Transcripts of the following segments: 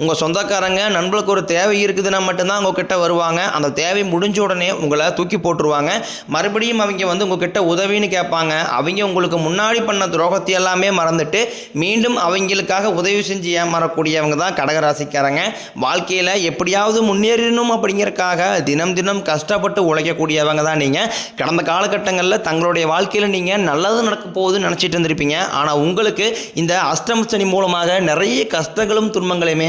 உங்கள் சொந்தக்காரங்க நண்பர்களுக்கு ஒரு தேவை இருக்குதுன்னா மட்டும்தான் உங்ககிட்ட வருவாங்க. அந்த தேவை முடிஞ்ச உடனே உங்களை தூக்கி போட்டுருவாங்க. மறுபடியும் அவங்க வந்து உங்ககிட்ட உதவின்னு கேட்பாங்க. அவங்க உங்களுக்கு முன்னாடி பண்ண துரோகத்தை எல்லாமே மறந்துட்டு மீண்டும் அவங்களுக்காக உதவி செஞ்சு ஏமாறக்கூடியவங்க தான் கடகராசிக்காரங்க. வாழ்க்கையில் எப்படியாவது முன்னேறணும் அப்படிங்கிறக்காக தினம் தினம் கஷ்டப்பட்டு உழைக்கக்கூடியவங்க தான் நீங்கள் கடந்த காலகட்டங்களில் தங்களுடைய வாழ்க்கையில் நீங்கள் நல்லது நடக்க போகுதுன்னு நினச்சிட்டு இருந்திருப்பீங்க. ஆனால் உங்களுக்கு இந்த அஷ்டம சனி மூலமாக நிறைய கஷ்டங்களும் துன்பங்களையுமே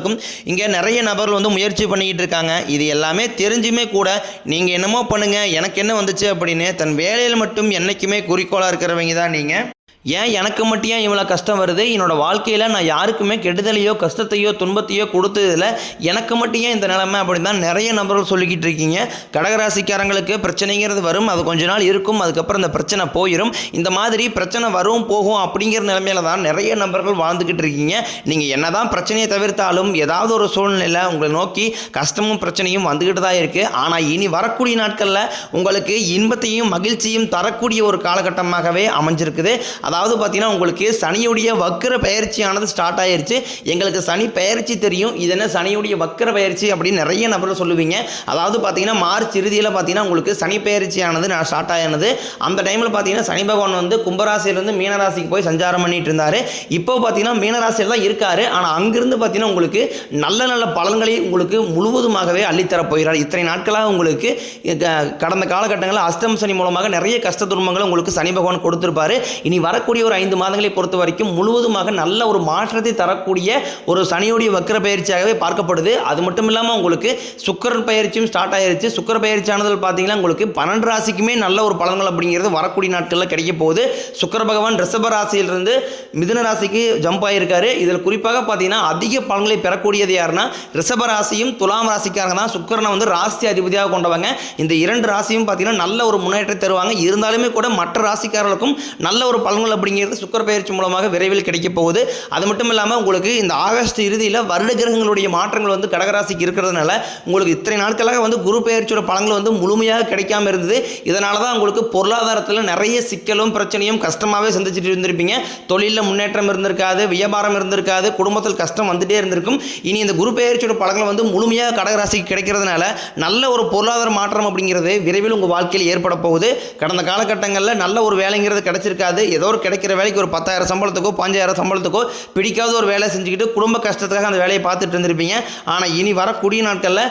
இங்கே நிறைய நபர்கள் வந்து முயற்சி பண்ணிக்கிட்டு இருக்காங்க. இது எல்லாமே தெரிஞ்சுமே கூட நீங்கள் என்னமோ பண்ணுங்கள் எனக்கு என்ன வந்துச்சு அப்படின்னு தன் வேலையில் மட்டும் என்றைக்குமே குறிக்கோளாக இருக்கிறவங்க தான் நீங்கள் ஏன் எனக்கு மட்டும் ஏன் இவ்வளோ கஷ்டம் வருது? என்னோடய வாழ்க்கையில் நான் யாருக்குமே கெடுதலையோ கஷ்டத்தையோ துன்பத்தையோ கொடுத்ததில்ல. எனக்கு மட்டும் ஏன் இந்த நிலைமை அப்படின்னு தான் நிறைய நபர்கள் சொல்லிக்கிட்டு இருக்கீங்க. கடகராசிக்காரங்களுக்கு பிரச்சனைங்கிறது வரும். அது கொஞ்ச நாள் இருக்கும். அதுக்கப்புறம் இந்த பிரச்சனை போயிடும் இந்த மாதிரி பிரச்சனை வரும் போகும் அப்படிங்கிற நிலைமையில தான் நிறைய நபர்கள் வாழ்ந்துக்கிட்டு இருக்கீங்க. நீங்கள் என்னதான் பிரச்சனையை தவிர்த்தாலும் ஏதாவது ஒரு சூழ்நிலையில் உங்களை நோக்கி கஷ்டமும் பிரச்சனையும் வந்துக்கிட்டு தான் இருக்குது ஆனால் இனி வரக்கூடிய நாட்களில் உங்களுக்கு இன்பத்தையும் மகிழ்ச்சியும் தரக்கூடிய ஒரு காலகட்டமாகவே அமைஞ்சிருக்குது. அதாவது பார்த்தீங்கன்னா உங்களுக்கு சனியுடைய வக்கர பயிற்சியானது ஸ்டார்ட் ஆயிருச்சு. எங்களுக்கு சனி பயிற்சி தெரியும். இது என்ன சனியுடைய வக்கர பயிற்சி அப்படின்னு நிறைய நபர்கள் சொல்லுவீங்க. அதாவது பார்த்தீங்கன்னா மார்ச் இறுதியில் பார்த்தீங்கன்னா உங்களுக்கு சனி பயிற்சியானது நான் ஸ்டார்ட் ஆகினது அந்த டைமில் பார்த்தீங்கன்னா சனி பகவான் வந்து கும்பராசியிலேருந்து மீனராசிக்கு போய் சஞ்சாரம் பண்ணிட்டு இருந்தார். இப்போ பார்த்தீங்கன்னா மீனராசியில் தான் இருக்கார். ஆனால் அங்கிருந்து பார்த்தீங்கன்னா உங்களுக்கு நல்ல நல்ல பலன்களை உங்களுக்கு முழுவதுமாகவே அள்ளித்தர போகிறார். இத்தனை நாட்களாக உங்களுக்கு க- கடந்த காலகட்டங்களில் அஷ்டம் சனி மூலமாக நிறைய கஷ்ட துன்பங்களை உங்களுக்கு சனி பகவான் கொடுத்துருப்பாரு. இனி வர வரக்கூடிய ஒரு ஐந்து மாதங்களை பொறுத்த வரைக்கும் முழுவதுமாக நல்ல ஒரு மாற்றத்தை தரக்கூடிய ஒரு சனியுடைய வக்கர பயிற்சியாகவே பார்க்கப்படுது. அது மட்டும் இல்லாமல் உங்களுக்கு சுக்கரன் பயிற்சியும் ஸ்டார்ட் ஆயிருச்சு. சுக்கர பயிற்சியானதில் பார்த்தீங்கன்னா உங்களுக்கு பன்னெண்டு ராசிக்குமே நல்ல ஒரு பலன்கள் அப்படிங்கிறது வரக்கூடிய நாட்களில் கிடைக்க போகுது. சுக்கர பகவான் ரிஷப ராசியிலிருந்து மிதுன ராசிக்கு ஜம்ப் ஆகியிருக்காரு இதில் குறிப்பாக பார்த்தீங்கன்னா அதிக பலன்களை பெறக்கூடியது யாருன்னா ரிஷப ராசியும் துலாம் ராசிக்காரங்க தான். சுக்கரனை வந்து ராசி அதிபதியாக கொண்டவங்க. இந்த இரண்டு ராசியும் பார்த்தீங்கன்னா நல்ல ஒரு முன்னேற்றத்தை தருவாங்க. இருந்தாலுமே கூட மற்ற ராசிக்காரர்களுக்கும் நல்ல ஒரு பலன்கள் அப்படிங்கிறது சுக்கர பயிற்சி மூலமாக விரைவில் கிடைக்கப் போகுது. அது மட்டும் இல்லாமல் உங்களுக்கு இந்த ஆகஸ்ட் இறுதியில் வருட கிரகங்களுடைய மாற்றங்கள் வந்து கடகராசிக்கு இருக்கிறதுனால உங்களுக்கு இத்தனை நாட்களாக வந்து குரு பயிற்சியோட பலன்கள் வந்து முழுமையாக கிடைக்காம இருந்தது. இதனால தான் உங்களுக்கு பொருளாதாரத்தில் நிறைய சிக்கலும் பிரச்சனையும் கஷ்டமாகவே சந்திச்சுட்டு இருந்திருப்பீங்க. தொழிலில் முன்னேற்றம் இருந்திருக்காது வியாபாரம் இருந்திருக்காது குடும்பத்தில் கஷ்டம் வந்துட்டே இருந்திருக்கும். இனி இந்த குரு பயிற்சியோட பலன்கள் வந்து முழுமையாக கடகராசிக்கு கிடைக்கிறதுனால நல்ல ஒரு பொருளாதார மாற்றம் அப்படிங்கிறது விரைவில் உங்கள் வாழ்க்கையில் ஏற்பட போகுது. கடந்த காலகட்டங்களில் நல்ல ஒரு வேலைங்கிறது கிடைச்சிருக்காது. ஏதோ ஒரு கிடைக்கிற வேலைக்கு ஒரு பத்தாயிரம் சம்பளத்துக்கோ பஞ்சாயிரம் சம்பளத்துக்கோ பிடிக்காத ஒரு வேலை செஞ்சுக்கிட்டு குடும்ப கஷ்டத்துக்காக அந்த வேலையை பார்த்துட்டு இருந்திருப்பீங்க. ஆனால் இனி வரக்கூடிய நாட்களில்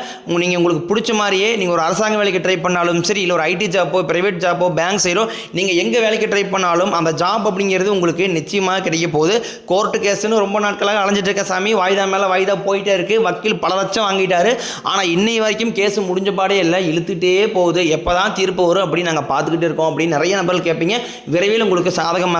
நீங்கள் உங்களுக்கு பிடிச்ச மாதிரியே நீங்கள் ஒரு அரசாங்க வேலைக்கு ட்ரை பண்ணாலும் சரி இல்லை ஒரு ஐடி ஜாப்போ ப்ரைவேட் ஜாப்போ பேங்க் சைடோ நீங்கள் எங்கே வேலைக்கு ட்ரை பண்ணாலும் அந்த ஜாப் அப்படிங்கிறது உங்களுக்கு நிச்சயமாக கிடைக்க போகுது. கோர்ட்டு கேஸ்னு ரொம்ப நாட்களாக அலைஞ்சிட்டு இருக்க சாமி வாய்தா மேலே வாய்தா போயிட்டே இருக்குது வக்கீல் பல லட்சம் வாங்கிட்டாரு. ஆனால் இன்னை வரைக்கும் கேஸ் முடிஞ்ச பாடே இல்லை இழுத்துட்டே போகுது. எப்போ தான் தீர்ப்பு வரும் அப்படின்னு நாங்கள் பார்த்துக்கிட்டு இருக்கோம் அப்படின்னு நிறைய நபர்கள் கேட்பீங்க. விரைவில் உங்களுக்கு சாதகமாக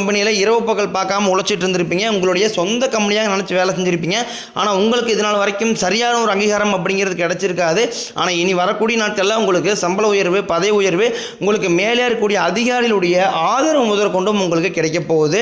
கம்பெனியில் இரவு பகல் பார்க்காம உழைச்சிட்டு இருந்திருப்பீங்க. உங்களுடைய சொந்த கம்பெனியாக நினச்சி வேலை செஞ்சுருப்பீங்க. ஆனால் உங்களுக்கு இதனால் வரைக்கும் சரியான ஒரு அங்கீகாரம் அப்படிங்கிறது கிடச்சிருக்காது. ஆனால் இனி வரக்கூடிய நாட்களில் உங்களுக்கு சம்பள உயர்வு பதவி உயர்வு உங்களுக்கு மேலே இருக்கக்கூடிய அதிகாரிகளுடைய ஆதரவு முதற்கொண்டும் உங்களுக்கு கிடைக்க போகுது.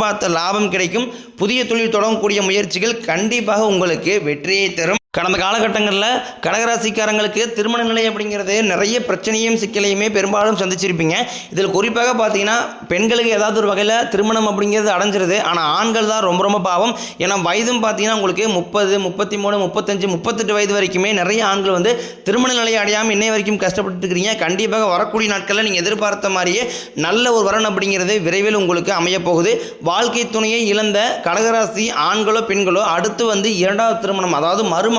எதிர்பார்த்த லாபம் கிடைக்கும். புதிய தொழில் தொடங்கக்கூடிய முயற்சிகள் கண்டிப்பாக உங்களுக்கு வெற்றியை தரும். கடந்த காலகட்டங்களில் கடகராசிக்காரங்களுக்கு திருமண நிலை அப்படிங்கிறது நிறைய பிரச்சனையும் சிக்கலையுமே பெரும்பாலும் சந்திச்சிருப்பீங்க. இதில் குறிப்பாக பார்த்தீங்கன்னா பெண்களுக்கு ஏதாவது ஒரு வகையில் திருமணம் அப்படிங்கிறது அடைஞ்சிருது. ஆனால் ஆண்கள் தான் ரொம்ப ரொம்ப பாவம். ஏன்னா வயதும் பார்த்தீங்கன்னா உங்களுக்கு முப்பது முப்பத்தி மூணு முப்பத்தஞ்சு முப்பத்தெட்டு வயது வரைக்குமே நிறைய ஆண்கள் வந்து திருமண நிலையை அடையாமல் இன்னை வரைக்கும் கஷ்டப்பட்டு இருக்கிறீங்க. கண்டிப்பாக வரக்கூடிய நாட்களில் நீங்கள் எதிர்பார்த்த மாதிரியே நல்ல ஒரு வரன் அப்படிங்கிறது விரைவில் உங்களுக்கு அமையப்போகுது வாழ்க்கை துணையை இழந்த கடகராசி ஆண்களோ பெண்களோ அடுத்து வந்து இரண்டாவது திருமணம் அதாவது மறுமணம்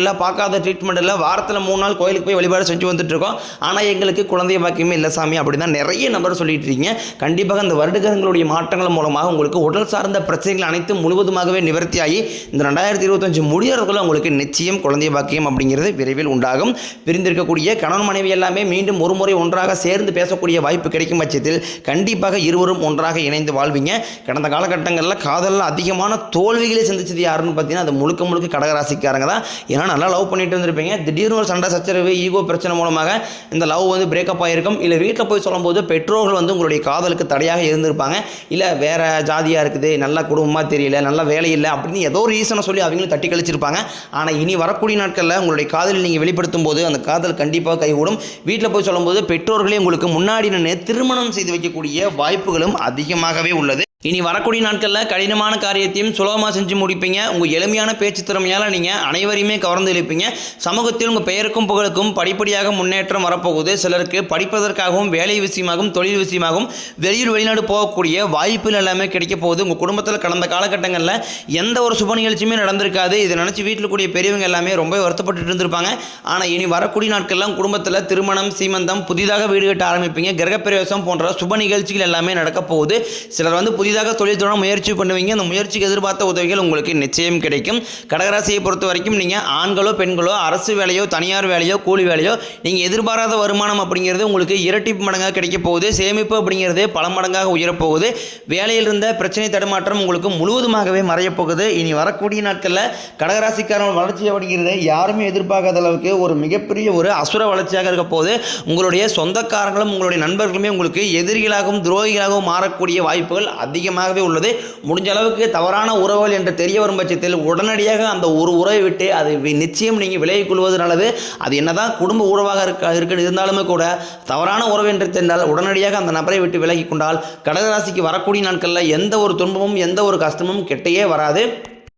இல்லை பார்க்காத ட்ரீட்மெண்ட் இல்லை. வாரத்தில் மூணு நாள் கோயிலுக்கு போய் வழிபாடு செஞ்சு வந்துட்டு இருக்கோம் ஆனால் எங்களுக்கு குழந்தை பாக்கியமே இல்லை சாமி அப்படி தான் நிறைய நபர் சொல்லிட்டு இருக்கீங்க. கண்டிப்பாக இந்த வருடகிரகங்களுடைய மாற்றங்கள் மூலமாக உங்களுக்கு உடல் சார்ந்த பிரச்சனைகள் அனைத்தும் முழுவதுமாகவே நிவர்த்தியாகி இந்த ரெண்டாயிரத்தி இருபத்தஞ்சு முடியறதுக்குள்ள உங்களுக்கு நிச்சயம் குழந்தை பாக்கியம் அப்படிங்கிறது விரைவில் உண்டாகும். பிரிந்திருக்கக்கூடிய கணவன் மனைவி எல்லாமே மீண்டும் ஒரு முறை ஒன்றாக சேர்ந்து பேசக்கூடிய வாய்ப்பு கிடைக்கும் பட்சத்தில் கண்டிப்பாக இருவரும் ஒன்றாக இணைந்து வாழ்வீங்க. கடந்த காலகட்டங்களில் காதலில் அதிகமான தோல்விகளை சந்திச்சது யாருன்னு பார்த்தீங்கன்னா அது முழுக்க முழுக்க கடகராசிக்காரங்க தான். ஏன்னா நல்லா லவ் பண்ணிட்டு வந்திருப்பீங்க. திடீர்னு ஒரு சண்டை சச்சரவு ஈகோ பிரச்சனை மூலமாக இந்த லவ் வந்து பிரேக்கப் ஆகிருக்கும் இல்லை வீட்டில் போய் சொல்லும்போது பெற்றோர்கள் வந்து உங்களுடைய காதலுக்கு தடையாக இருந்திருப்பாங்க. இல்லை வேற ஜாதியாக இருக்குது நல்ல குடும்பமாக தெரியல நல்ல வேலை இல்லை அப்படின்னு ஏதோ ஒரு ரீசனை சொல்லி அவங்களும் தட்டி கழிச்சிருப்பாங்க. ஆனால் இனி வரக்கூடிய நாட்களில் உங்களுடைய காதலை நீங்கள் வெளிப்படுத்தும் போது அந்த காதல் கண்டிப்பாக கைகூடும். வீட்டில் போய் சொல்லும்போது பெற்றோர்களே உங்களுக்கு முன்னாடி நின்று திருமணம் செய்து வைக்கக்கூடிய வாய்ப்புகளும் அதிகமாகவே உள்ளது. இனி வரக்கூடிய நாட்களில் கடினமான காரியத்தையும் சுலபமாக செஞ்சு முடிப்பீங்க. உங்கள் எளிமையான பேச்சு திறமையால் நீங்கள் அனைவரையுமே கவர் கவர்ந்து இழுப்பீங்க. சமூகத்தில் உங்கள் பெயருக்கும் புகழுக்கும் படிப்படியாக முன்னேற்றம் வரப்போகுது. சிலருக்கு படிப்பதற்காகவும் வேலை விஷயமாகவும் தொழில் விஷயமாகவும் வெளியூர் வெளிநாடு போகக்கூடிய வாய்ப்புகள் எல்லாமே கிடைக்க போகுது. உங்கள் குடும்பத்தில் கடந்த காலகட்டங்களில் எந்த ஒரு சுப நிகழ்ச்சியுமே நடந்திருக்காது. இதை நினச்சி வீட்டில் கூடிய பெரியவங்க எல்லாமே ரொம்ப வருத்தப்பட்டு இருந்திருப்பாங்க. ஆனால் இனி வரக்கூடிய நாட்கள்லாம் குடும்பத்தில் திருமணம் சீமந்தம் புதிதாக வீடு கட்ட ஆரம்பிப்பீங்க. கிரகப்பிரவேசம் போன்ற சுப நிகழ்ச்சிகள் எல்லாமே நடக்க போகுது. சிலர் வந்து புதிதாக தொழில் தொடர முயற்சி பண்ணுவீங்க. அந்த முயற்சிக்கு எதிர்பார்த்த உதவிகள் உங்களுக்கு நிச்சயம் கிடைக்கும். கடகராசியை பொறுத்த வரைக்கும் நீங்கள் ஆண்களோ பெண்களோ அரசு வேலையோ தனியார் வேலையோ கூலி வேலையோ நீங்கள் எதிர்பாராத வருமானம் அப்படிங்கிறது உங்களுக்கு இரட்டிப்பு மடங்காக கிடைக்க போகுது. சேமிப்பு அப்படிங்கிறது பல மடங்காக உயரப்போகுது வேலையில் இருந்த பிரச்சனை தடுமாற்றம் உங்களுக்கு முழுவதுமாகவே மறையப் போகுது. இனி வரக்கூடிய நாட்களில் கடகராசிக்காரன் வளர்ச்சி அப்படிங்கிறது யாருமே எதிர்பார்க்காத அளவுக்கு ஒரு மிகப்பெரிய ஒரு அசுர வளர்ச்சியாக இருக்க போது உங்களுடைய சொந்தக்காரங்களும் உங்களுடைய நண்பர்களுமே உங்களுக்கு எதிரிகளாகவும் துரோகிகளாகவும் மாறக்கூடிய வாய்ப்புகள் அதிகமாகவே உள்ளது. முடிஞ்ச அளவுக்கு தவறான உறவுகள் என்று தெரிய வரும் பட்சத்தில் உடனடியாக அந்த ஒரு உறவை விட்டு அது நிச்சயம் நீங்கள் விலகிக் கொள்வது நல்லது. அது என்னதான் குடும்ப உறவாக இருக்க இருக்கு இருந்தாலுமே கூட தவறான உறவு என்று தெரிந்தால் உடனடியாக அந்த நபரை விட்டு விலகிக் கொண்டால் கடகராசிக்கு வரக்கூடிய நாட்களில் எந்த ஒரு துன்பமும் எந்த ஒரு கஷ்டமும் கெட்டையே வராது.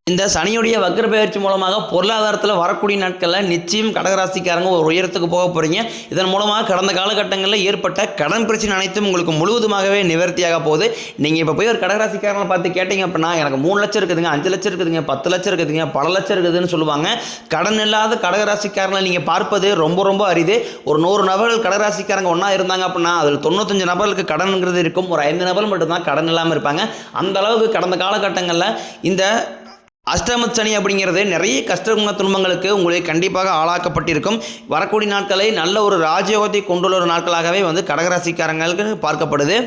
இந்த சனியுடைய வக்கர பயிற்சி மூலமாக பொருளாதாரத்தில் வரக்கூடிய நாட்களில் நிச்சயம் கடகராசிக்காரங்க ஒரு உயரத்துக்கு போக போகிறீங்க இதன் மூலமாக கடந்த காலகட்டங்களில் ஏற்பட்ட கடன் பிரச்சனை அனைத்தும் உங்களுக்கு முழுவதுமாகவே நிவர்த்தியாக போகுது. நீங்கள் இப்போ போய் ஒரு கடகராசிக்காரங்களை பார்த்து கேட்டிங்க அப்படின்னா எனக்கு மூணு லட்சம் இருக்குதுங்க அஞ்சு லட்சம் இருக்குதுங்க பத்து லட்சம் இருக்குதுங்க பல லட்சம் இருக்குதுன்னு சொல்லுவாங்க. கடன் இல்லாத கடகராசிக்காரங்களை நீங்கள் பார்ப்பது ரொம்ப ரொம்ப அரிது. ஒரு நூறு நபர்கள் கடகராசிக்காரங்க ஒன்றா இருந்தாங்க அப்படின்னா அதில் தொண்ணூத்தஞ்சு நபர்களுக்கு கடனுங்கிறது இருக்கும். ஒரு ஐந்து நபர் மட்டும்தான் கடன் இல்லாமல் இருப்பாங்க. அந்த அளவுக்கு கடந்த காலகட்டங்களில் இந்த அஷ்டம சனி அப்படிங்கிறது நிறைய கஷ்டமான துன்பங்களுக்கு உங்களை கண்டிப்பாக ஆளாக்கப்பட்டிருக்கும். வரக்கூடிய நாட்களை நல்ல ஒரு ராஜயோகத்தை கொண்டுள்ள ஒரு நாட்களாகவே வந்து கடகராசிக்காரங்களுக்கு பார்க்கப்படுது.